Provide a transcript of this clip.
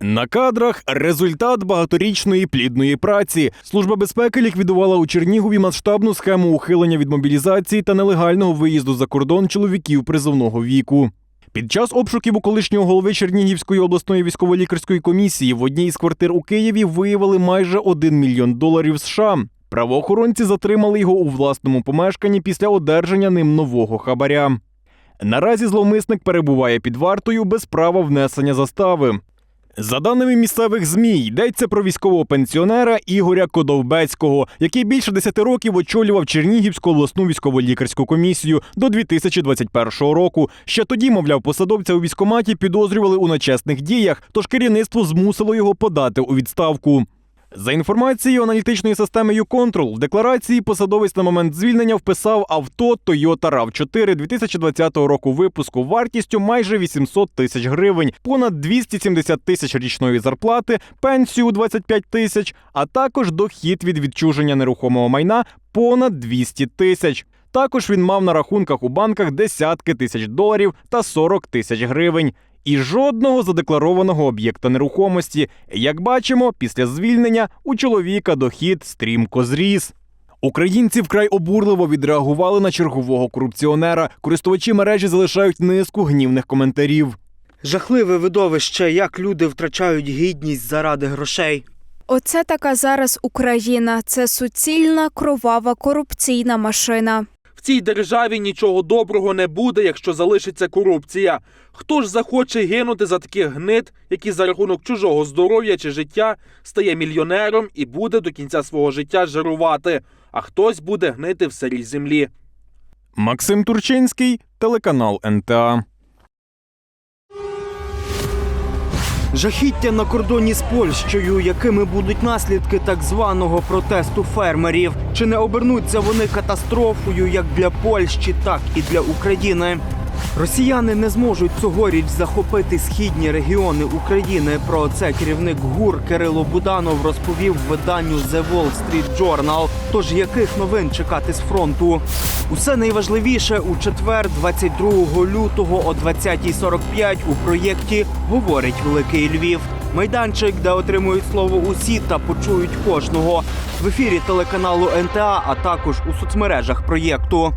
На кадрах результат багаторічної плідної праці. Служба безпеки ліквідувала у Чернігові масштабну схему ухилення від мобілізації та нелегального виїзду за кордон чоловіків призовного віку. Під час обшуків у колишнього голови Чернігівської обласної військово-лікарської комісії в одній із квартир у Києві виявили майже 1 мільйон доларів США. Правоохоронці затримали його у власному помешканні після одержання ним нового хабаря. Наразі зловмисник перебуває під вартою без права внесення застави. За даними місцевих ЗМІ, йдеться про військового пенсіонера Ігоря Кодовбецького, який більше 10 років очолював Чернігівську обласну військово-лікарську комісію до 2021 року. Ще тоді, мовляв, посадовця у військоматі підозрювали у нечесних діях, тож керівництво змусило його подати у відставку. За інформацією аналітичної системи YouControl, в декларації посадовець на момент звільнення вписав авто Toyota RAV4 2020 року випуску вартістю майже 800 тисяч гривень, понад 270 тисяч річної зарплати, пенсію 25 тисяч, а також дохід від відчуження нерухомого майна понад 200 тисяч. Також він мав на рахунках у банках десятки тисяч доларів та 40 тисяч гривень. І жодного задекларованого об'єкта нерухомості. Як бачимо, після звільнення у чоловіка дохід стрімко зріс. Українці вкрай обурливо відреагували на чергового корупціонера. Користувачі мережі залишають низку гнівних коментарів. Жахливе видовище, як люди втрачають гідність заради грошей. Оце така зараз Україна. Це суцільна кровава корупційна машина. В цій державі нічого доброго не буде, якщо залишиться корупція. Хто ж захоче гинути за таких гнид, які за рахунок чужого здоров'я чи життя стає мільйонером і буде до кінця свого життя жирувати, а хтось буде гнити в сирій землі. Максим Турчинський, телеканал НТА. Жахіття на кордоні з Польщею, якими будуть наслідки так званого протесту фермерів. Чи не обернуться вони катастрофою як для Польщі, так і для України? Росіяни не зможуть цьогоріч захопити східні регіони України. Про це керівник ГУР Кирило Буданов розповів виданню The Wall Street Journal. Тож яких новин чекати з фронту? Усе найважливіше у четвер, 22 лютого о 20.45 у проєкті говорить Великий Львів. Майданчик, де отримують слово усі та почують кожного в ефірі телеканалу НТА, а також у соцмережах проєкту.